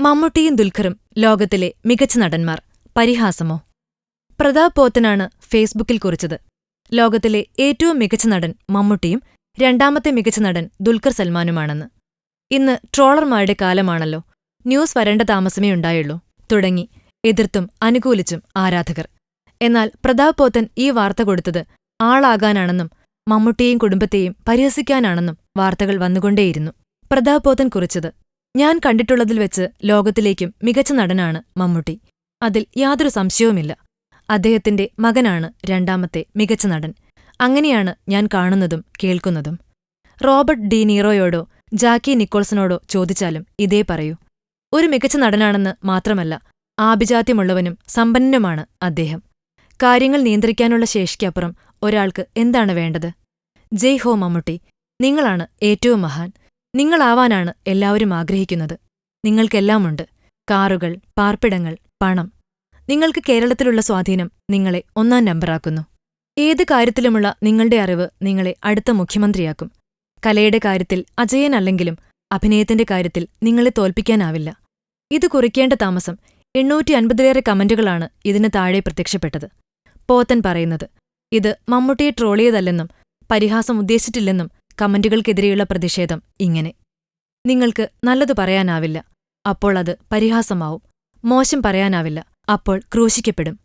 മമ്മൂട്ടിയും ദുൽഖറും ലോകത്തിലെ മികച്ച നടന്മാർ. പരിഹാസമോ? പ്രതാപ് പോത്തനാണ് ഫേസ്ബുക്കിൽ കുറിച്ചത്. ലോകത്തിലെ ഏറ്റവും മികച്ച നടൻ മമ്മൂട്ടിയും രണ്ടാമത്തെ മികച്ച നടൻ ദുൽഖർ സൽമാനുമാണെന്ന്. ഇന്ന് ട്രോളർമാരുടെ കാലമാണല്ലോ. ന്യൂസ് വരേണ്ട താമസമേ ഉണ്ടായുള്ളൂ. തുടങ്ങി എതിർത്തും അനുകൂലിച്ചും ആരാധകർ. എന്നാൽ പ്രതാപ് പോത്തൻ ഈ വാർത്ത കൊടുത്തത് ആളാകാനാണെന്നും മമ്മൂട്ടിയെയും കുടുംബത്തെയും പരിഹസിക്കാനാണെന്നും വാർത്തകൾ വന്നുകൊണ്ടേയിരുന്നു. പ്രതാപോധൻ കുറിച്ചത്. ഞാൻ കണ്ടിട്ടുള്ളതിൽ വെച്ച് ലോകത്തിലേക്കും മികച്ച നടനാണ് മമ്മൂട്ടി. അതിൽ യാതൊരു സംശയവുമില്ല. അദ്ദേഹത്തിന്റെ മകനാണ് രണ്ടാമത്തെ മികച്ച നടൻ. അങ്ങനെയാണ് ഞാൻ കാണുന്നതും കേൾക്കുന്നതും. റോബർട്ട് ഡി നീറോയോടോ ജാക്കി നിക്കോൾസനോടോ ചോദിച്ചാലും ഇതേ പറയൂ. ഒരു മികച്ച നടനാണെന്ന് മാത്രമല്ല ആഭിജാത്യമുള്ളവനും സമ്പന്നനുമാണ് അദ്ദേഹം. കാര്യങ്ങൾ നിയന്ത്രിക്കാനുള്ള ശേഷിക്കപ്പുറം ഒരാൾക്ക് എന്താണ് വേണ്ടത്? ജയ് ഹോ മമ്മൂട്ടി. നിങ്ങളാണ് ഏറ്റവും മഹാൻ. നിങ്ങളാവാനാണ് എല്ലാവരും ആഗ്രഹിക്കുന്നത്. നിങ്ങൾക്കെല്ലാമുണ്ട്. കാറുകൾ പാർപ്പിടങ്ങൾ പണം. നിങ്ങൾക്ക് കേരളത്തിലുള്ള സ്വാധീനം നിങ്ങളെ ഒന്നാം നമ്പറാക്കുന്നു. ഏത് കാര്യത്തിലുമുള്ള നിങ്ങളുടെ അറിവ് നിങ്ങളെ അടുത്ത മുഖ്യമന്ത്രിയാക്കും. കലയുടെ കാര്യത്തിൽ അജയനല്ലെങ്കിലും അഭിനയത്തിന്റെ കാര്യത്തിൽ നിങ്ങളെ തോൽപ്പിക്കാനാവില്ല. ഇത് കുറിക്കേണ്ട താമസം എണ്ണൂറ്റി അൻപതിലേറെ കമന്റുകളാണ് ഇതിന് താഴെ പ്രത്യക്ഷപ്പെട്ടത്. പോത്തൻ പറയുന്നത് ഇത് മമ്മൂട്ടിയെ ട്രോളിയതല്ലെന്നും പരിഹാസം ഉദ്ദേശിച്ചിട്ടില്ലെന്നും കമന്റുകൾക്കെതിരെയുള്ള പ്രതിഷേധം ഇങ്ങനെ. നിങ്ങൾക്ക് നല്ലതു പറയാനാവില്ല. അപ്പോൾ അത് പരിഹാസമാവും. മോശം പറയാനാവില്ല. അപ്പോൾ ക്രൂശിക്കപ്പെടും.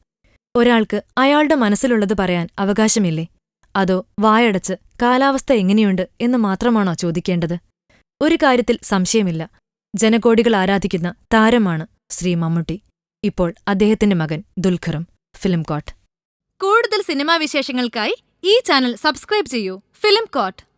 ഒരാൾക്ക് അയാളുടെ മനസ്സിലുള്ളത് പറയാൻ അവകാശമില്ലേ? അതോ വായടച്ച് കാലാവസ്ഥ എങ്ങനെയുണ്ട് എന്ന് മാത്രമാണോ ചോദിക്കേണ്ടത്? ഒരു കാര്യത്തിൽ സംശയമില്ല. ജനകോടികൾ ആരാധിക്കുന്ന താരമാണ് ശ്രീ മമ്മൂട്ടി. ഇപ്പോൾ അദ്ദേഹത്തിന്റെ മകൻ ദുൽഖറും ഫിലിം കോട്ട്. കൂടുതൽ സിനിമാ വിശേഷങ്ങൾക്കായി ഈ ചാനൽ സബ്സ്ക്രൈബ് ചെയ്യൂ. Film coat.